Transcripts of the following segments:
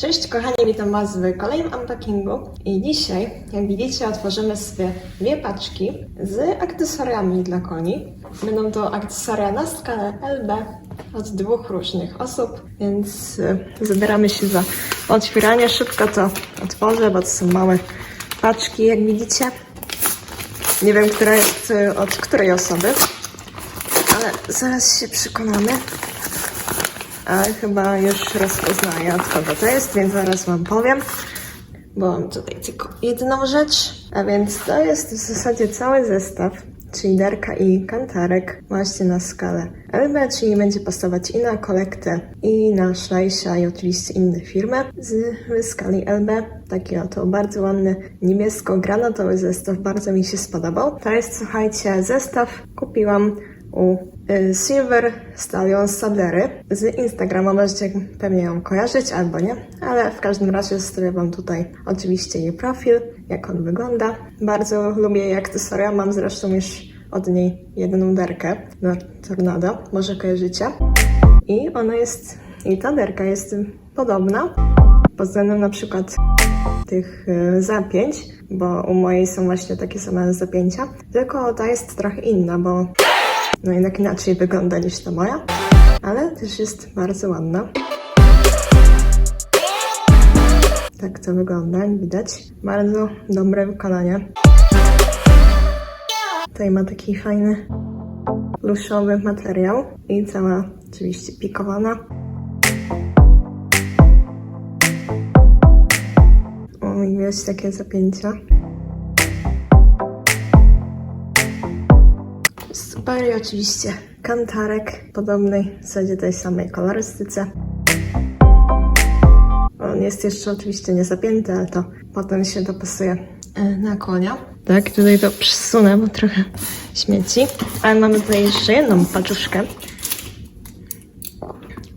Cześć kochani, witam Was w kolejnym unpackingu i dzisiaj, jak widzicie, otworzymy sobie dwie paczki z akcesoriami dla koni. Będą to akcesoria na skalę LB od dwóch różnych osób, więc y, zabieramy się za otwieranie. Szybko to otworzę, bo to są małe paczki, jak widzicie. Nie wiem, która jest od której osoby, ale zaraz się przekonamy. Ale chyba już rozpoznaję od kogo to jest, więc zaraz Wam powiem. Bo mam tutaj tylko jedną rzecz, a więc to jest w zasadzie cały zestaw, czyli derka i kantarek właśnie na skalę LB, czyli będzie pasować i na kolektę, i na szlajsia, i oczywiście inne firmy z skali LB. Taki oto bardzo ładny niebiesko-granatowy zestaw, bardzo mi się spodobał. To jest, słuchajcie, zestaw kupiłam u Silver Stallion Sadery z Instagrama. Możecie pewnie ją kojarzyć albo nie, ale w każdym razie zostawię Wam tutaj oczywiście jej profil, jak on wygląda. Bardzo lubię jej akcesoria, mam zresztą już od niej jedną derkę na Tornado, może kojarzycie. I ona jest, i ta derka jest podobna pod względem na przykład tych y, zapięć, bo u mojej są właśnie takie same zapięcia, tylko ta jest trochę inna, bo no jednak inaczej wygląda niż ta moja, ale też jest bardzo ładna. Tak to wygląda, widać. Bardzo dobre wykonanie. Tutaj ma taki fajny pluszowy materiał i cała oczywiście pikowana. O, i widać takie zapięcia. I oczywiście kantarek podobnej w zasadzie tej samej kolorystyce. On jest jeszcze oczywiście nie zapięty, ale to potem się dopasuje e, na konia. Tak, tutaj to przesunę, bo trochę śmieci. Ale mamy tutaj jeszcze jedną paczuszkę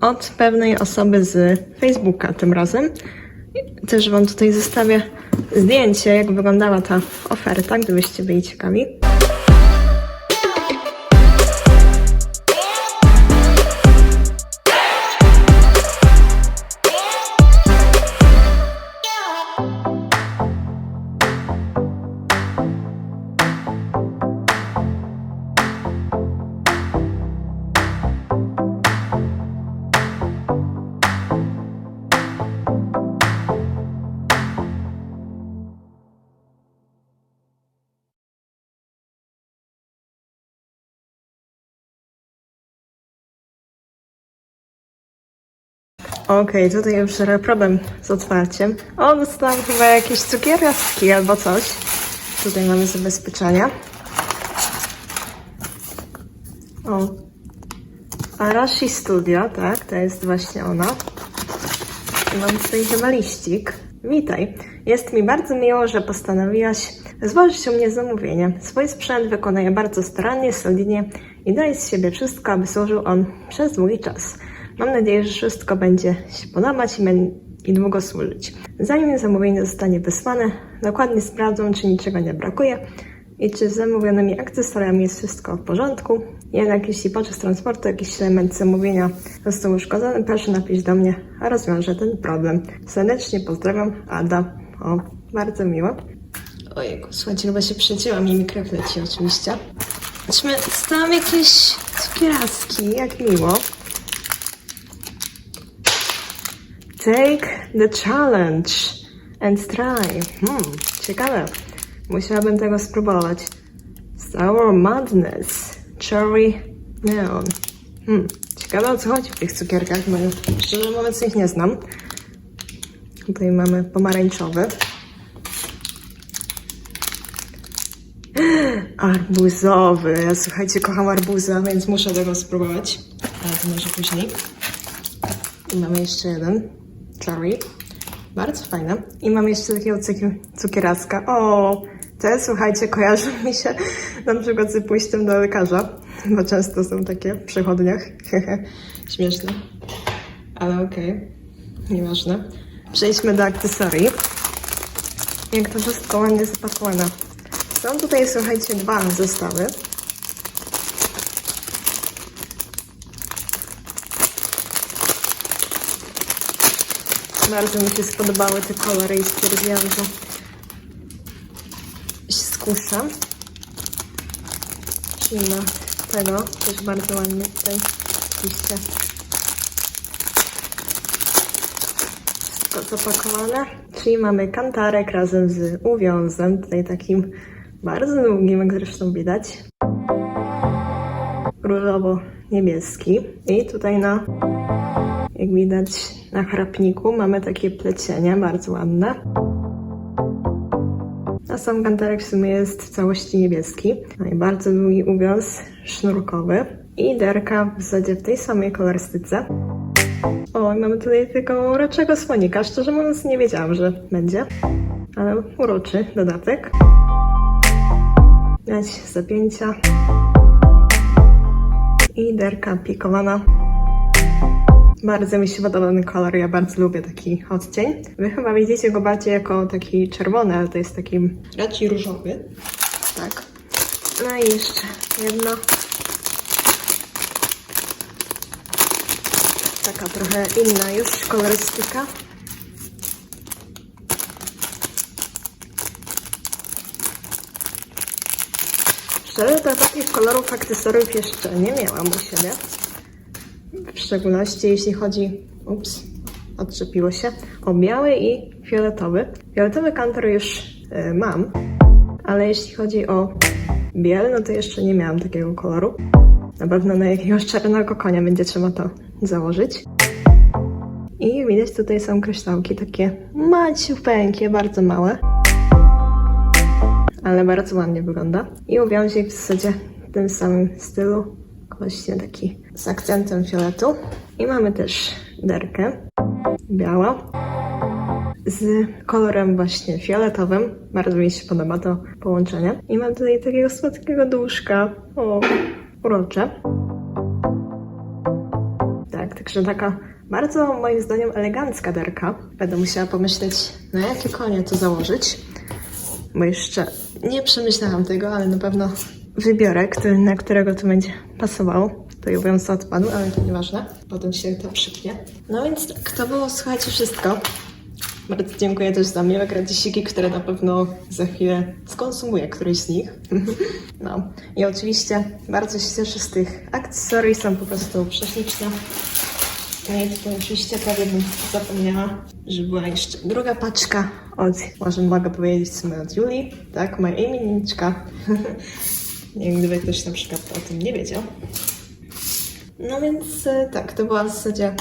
od pewnej osoby z Facebooka tym razem. Też Wam tutaj zostawię zdjęcie, jak wyglądała ta oferta, gdybyście byli ciekawi. Okej, tutaj już problem z otwarciem. O, dostałam chyba jakieś cukierki albo coś. Tutaj mamy zabezpieczenia. O. Arashi Studio, tak, to jest właśnie ona. I mam tutaj chyba liścik. Witaj. Jest mi bardzo miło, że postanowiłaś złożyć u mnie zamówienie. Swój sprzęt wykonuję bardzo starannie, solidnie i daję z siebie wszystko, aby służył on przez długi czas. Mam nadzieję, że wszystko będzie się podobać i, i długo służyć. Zanim zamówienie zostanie wysłane, dokładnie sprawdzą, czy niczego nie brakuje i czy z zamówionymi akcesoriami jest wszystko w porządku. Jednak jeśli podczas transportu jakiś element zamówienia został uszkodzony, proszę napisz do mnie, a rozwiążę ten problem. Serdecznie pozdrawiam, Ada. O, bardzo miło. Ojejku, słuchajcie, chyba się przecięła mi mikrof leci oczywiście. Zobaczmy, jakieś cukieraski, jak miło. Take the challenge and try. Hmm, ciekawe. Musiałabym tego spróbować. Sour Madness. Cherry Neon. Hmm, ciekawe o co chodzi w tych cukierkach, bo szczerze mówiąc ich nie znam. Tutaj mamy pomarańczowy. Arbuzowy. Ja słuchajcie, kocham arbuza, więc muszę tego spróbować. Ale to może później. I mamy jeszcze jeden. Cherry. Bardzo fajne. I mam jeszcze takiego cukier- cukieraska. O, te słuchajcie, kojarzą mi się na przykład z pójściem do lekarza, bo często są takie w przychodniach. Śmieszne. Ale okej. Nieważne. Przejdźmy do akcesorii. Jak to wszystko ładnie zapakowane. Są tutaj, słuchajcie, dwa zestawy. Bardzo mi się spodobały te kolory i stwierdziłam, że się skuszę. Na tego też bardzo ładnie tutaj oczywiście wszystko zapakowane. Czyli mamy kantarek razem z uwiązem, tutaj takim bardzo długim, jak zresztą widać. Różowo-niebieski. I tutaj na, jak widać, na chrapniku mamy takie plecienie, bardzo ładne. A sam kantarek w sumie jest w całości niebieski. No i bardzo długi uwiąz sznurkowy. I derka w zasadzie w tej samej kolorystyce. O, mamy tutaj tego uroczego słonika. Szczerze mówiąc nie wiedziałam, że będzie. Ale uroczy dodatek. Widać zapięcia. I derka pikowana. Bardzo mi się podoba ten kolor, ja bardzo lubię taki odcień. Wy chyba widzicie go bardziej jako taki czerwony, ale to jest taki raczej różowy. Tak. No i jeszcze jedno. Taka trochę inna już kolorystyka. Szczerze to takich kolorów akcesoriów jeszcze nie miałam u siebie. W szczególności jeśli chodzi, ups, odczepiło się, o biały i fioletowy. Fioletowy kantor już y, mam, ale jeśli chodzi o biel, no to jeszcze nie miałam takiego koloru. Na pewno na jakiegoś czarnego konia będzie trzeba to założyć. I widać tutaj są kryształki takie maciupeńkie, bardzo małe. Ale bardzo ładnie wygląda. I uwiązek w zasadzie w tym samym stylu. Właśnie taki z akcentem fioletu. I mamy też derkę biała z kolorem właśnie fioletowym. Bardzo mi się podoba to połączenie. I mam tutaj takiego słodkiego duszka. O, urocze. Tak, także taka bardzo moim zdaniem elegancka derka. Będę musiała pomyśleć, na jakie konie to założyć. Bo jeszcze nie przemyślałam tego, ale na pewno wybiorę, który, na którego to będzie pasowało. To i mówiąc odpadł, ale to nieważne. Potem się to przypnie. No więc tak, to było, słuchajcie, wszystko. Bardzo dziękuję też za miłe gratisiki, które na pewno za chwilę skonsumuję któryś z nich. No i oczywiście bardzo się cieszę z tych akcesorii, są po prostu prześliczne. No i tutaj oczywiście prawie bym zapomniała, że była jeszcze druga paczka od, może mogę powiedzieć w od Julii, tak, moja imienniczka. gdyby ktoś na przykład o tym nie wiedział. No więc e, tak, to była w zasadzie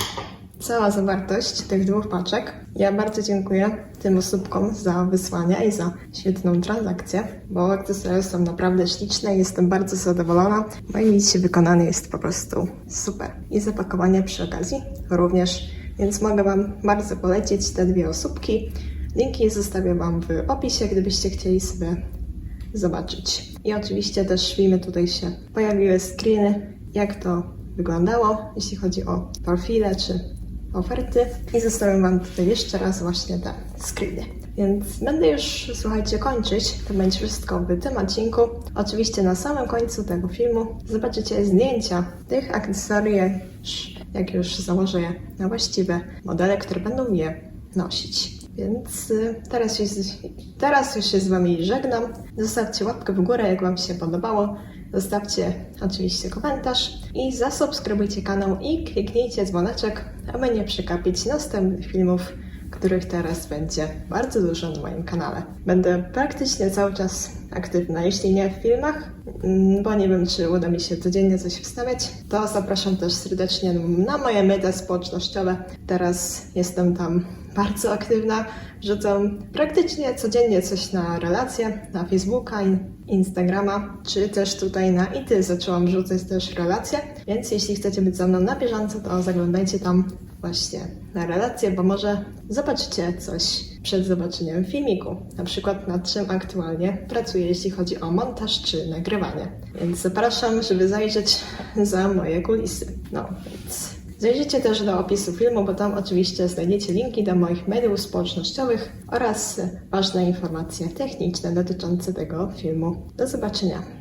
cała zawartość tych dwóch paczek. Ja bardzo dziękuję tym osóbkom za wysłania i za świetną transakcję, bo akcesoria są naprawdę śliczne i jestem bardzo zadowolona. Moje widzicie wykonanie jest po prostu super. I zapakowanie przy okazji również, więc mogę Wam bardzo polecić te dwie osóbki. Linki zostawię Wam w opisie, gdybyście chcieli sobie zobaczyć. I oczywiście też filmy tutaj się pojawiły screeny, jak to wyglądało, jeśli chodzi o profile czy oferty. I zostawiam Wam tutaj jeszcze raz właśnie te screeny. Więc będę już, słuchajcie, kończyć. To będzie wszystko w tym odcinku. Oczywiście na samym końcu tego filmu zobaczycie zdjęcia tych akcesorii, jak już założę je na właściwe modele, które będą je nosić. Więc y, teraz, z- teraz już się z Wami żegnam. Zostawcie łapkę w górę, jak Wam się podobało. Zostawcie oczywiście komentarz i zasubskrybujcie kanał i kliknijcie dzwoneczek, aby nie przegapić następnych filmów, których teraz będzie bardzo dużo na moim kanale. Będę praktycznie cały czas aktywna, jeśli nie w filmach, mm, bo nie wiem, czy uda mi się codziennie coś wstawiać, to zapraszam też serdecznie na moje media społecznościowe. Teraz jestem tam bardzo aktywna, wrzucam praktycznie codziennie coś na relacje, na Facebooka, Instagrama, czy też tutaj na IT zaczęłam wrzucać też relacje, więc jeśli chcecie być ze mną na bieżąco, to zaglądajcie tam właśnie na relacje, bo może zobaczycie coś przed zobaczeniem filmiku, na przykład nad czym aktualnie pracuję, jeśli chodzi o montaż czy nagrywanie. Więc zapraszam, żeby zajrzeć za moje kulisy. No, więc Zajrzyjcie też do opisu filmu, bo tam oczywiście znajdziecie linki do moich mediów społecznościowych oraz ważne informacje techniczne dotyczące tego filmu. Do zobaczenia.